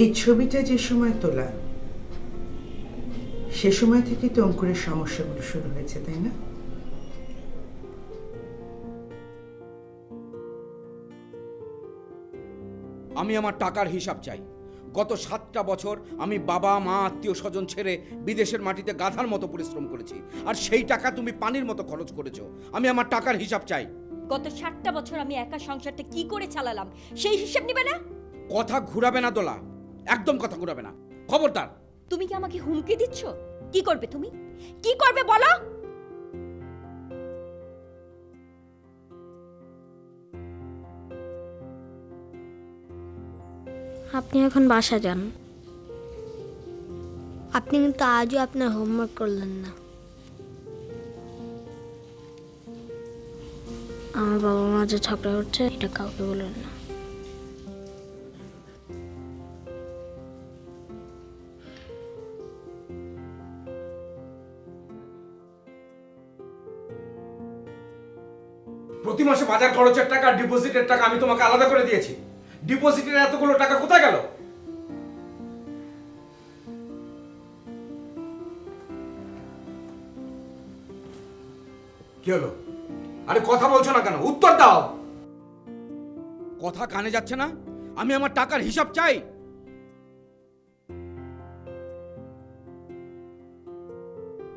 এই ছবিটা যে সময় তোলা সে সময় থেকেই তো অঙ্কুরের সমস্যাগুলো শুরু হয়েছে তাই না? আমি আমার টাকার হিসাব চাই। গত সাতটা বছর আমি বাবা মা আত্মীয় স্বজন ছেড়ে বিদেশের মাটিতে গাধার মতো পরিশ্রম করেছি। আর সেই টাকা তুমি পানির মতো খরচ করেছ। আমি আমার টাকার হিসাব চাই। গত সাতটা বছর আমি একা সংসারটা কি করে চালালাম? সেই হিসাব নিবে না? কথা ঘুরাবে না দোলা। একদম কথা ঘুরাবে না। খবরদার। তুমি কি আমাকে হুমকি দিচ্ছ? কি করবে তুমি? কি করবে বলো? আপনি এখন বাসা যান। আপনি কিন্তু আজও আপনার হোমওয়ার্ক করলেন না। আমার বাবা মা যে ঝগড়া করছে এটা কাউকে বলেন না। প্রতি মাসে বাজার খরচের টাকা, ডিপোজিটের টাকা আমি তোমাকে আলাদা করে দিয়েছি। ডিপোজিটের এতগুলো টাকা কোথায় গেল? কি হলো? আরে কথা বলছো না কেন? উত্তর দাও। কথা কানে যাচ্ছে না? আমি আমার টাকার হিসাব চাই।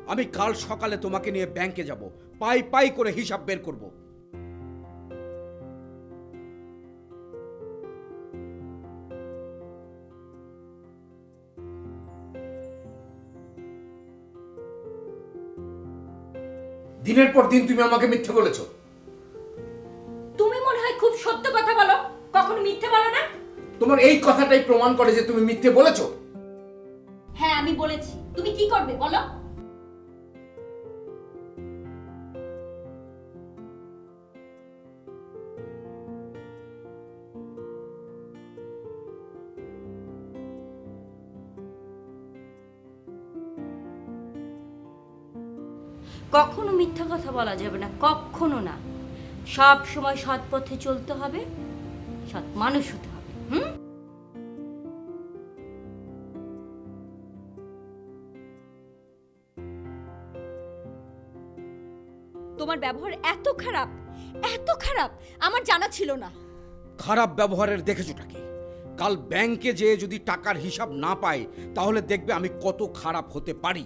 আমি কাল সকালে তোমাকে নিয়ে ব্যাংকে যাব। পাই পাই করে হিসাব বের করব। দিনের পর দিন তুমি আমাকে মিথ্যে বলেছ। তুমি মনে হয় খুব সত্য কথা বলো। কখনো মিথ্যে বলো না? তোমার এই কথাটাই প্রমাণ করে যে তুমি মিথ্যে বলেছ। হ্যাঁ আমি বলেছি। তুমি কি করবে বলো? কখনো মিথ্যা কথা বলা যাবে না কখনো না। সব সময় সৎ পথে চলতে হবে সৎ মানুষ হতে হবে হুম? তোমার ব্যবহার এত খারাপ এত খারাপ আমার জানা ছিল না। খারাপ ব্যবহারের দেখেছোটা কি? কাল ব্যাংকে যেয়ে যদি টাকার হিসাব না পাই তাহলে দেখবে আমি কত খারাপ হতে পারি।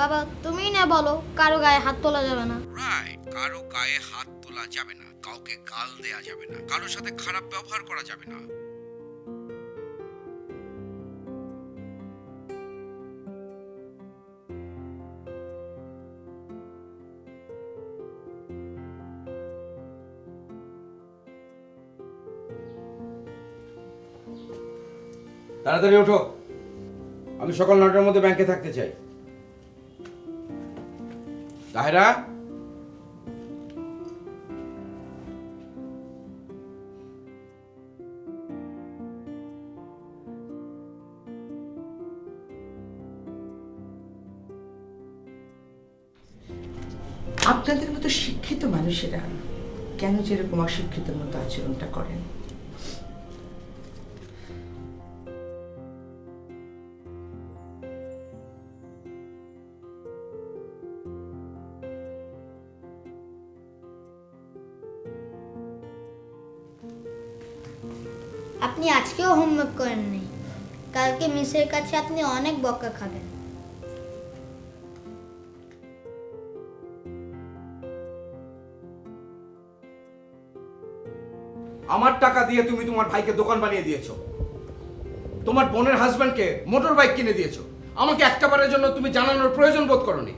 বাবা তুমি না বলো কারও গায়ে হাত তোলা যাবে না। রাইট কারও গায়ে হাত তোলা যাবে না কাউকে গাল দেয়া যাবে না কারোর সাথে খারাপ ব্যবহার করা যাবে না। তাড়াতাড়ি ওঠো। আমি সকাল নটার মধ্যে ব্যাংকে থাকতে চাই। তাহেরা আপনাদের মতো শিক্ষিত মানুষেরা কেন যেরকম অশিক্ষিত মতো আচরণটা করেন? আপনি আজকেও হোমওয়ার্ক করেননি কালকে মিসের কাছে আপনি অনেক বকা খাবেন। আমার টাকা দিয়ে তুমি তোমার ভাইকে দোকান বানিয়ে দিয়েছ। তোমার বোনের হাজব্যান্ডকে মোটর বাইক কিনে দিয়েছ। আমাকে একটাবারের জন্য তুমি জানানোর প্রয়োজন বোধ করনি।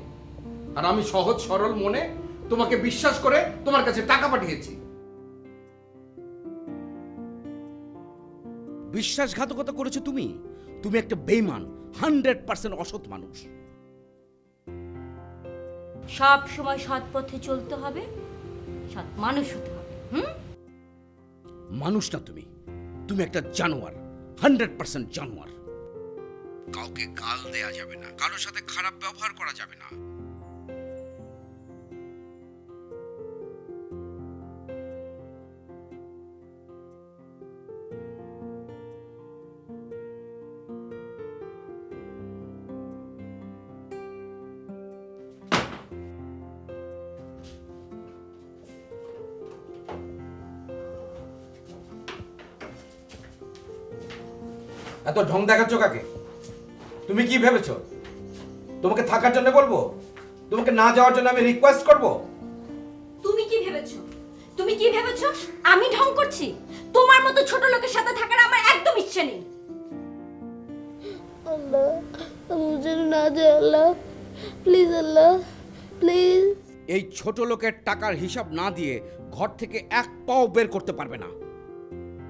আর আমি সহজ সরল মনে তোমাকে বিশ্বাস করে তোমার কাছে টাকা পাঠিয়েছি। বিশ্বাসঘাতকতা করেছ তুমি? তুমি একটা বেইমান হান্ড্রেড পার্সেন্ট অসৎ মানুষ। সব সময় সৎ পথে চলতে হবে সৎ মানুষ হতে হবে হুম? মানুষ না তুমি। তুমি একটা জানোয়ার হান্ড্রেড পার্সেন্ট জানোয়ার। কাউকে গাল দেয়া যাবে না কারোর সাথে খারাপ ব্যবহার করা যাবে না। এত ঢং দেখাচ্ছ কাকে? তুমি কি ভেবেছো? তোমাকে থাকার জন্য বলব? তোমাকে না যাওয়ার জন্য আমি রিকোয়েস্ট করব? তুমি কি ভেবেছো? তুমি কি ভেবেছো? আমি ঢং করছি? তোমার মতো ছোট লোকের সাথে থাকার আমার একদম ইচ্ছে নেই। আল্লাহ মুঝে না আল্লাহ। Please Allah. প্লিজ এই ছোট লোকের টাকার হিসাব না দিয়ে ঘর থেকে এক পাও বের করতে পারবে না।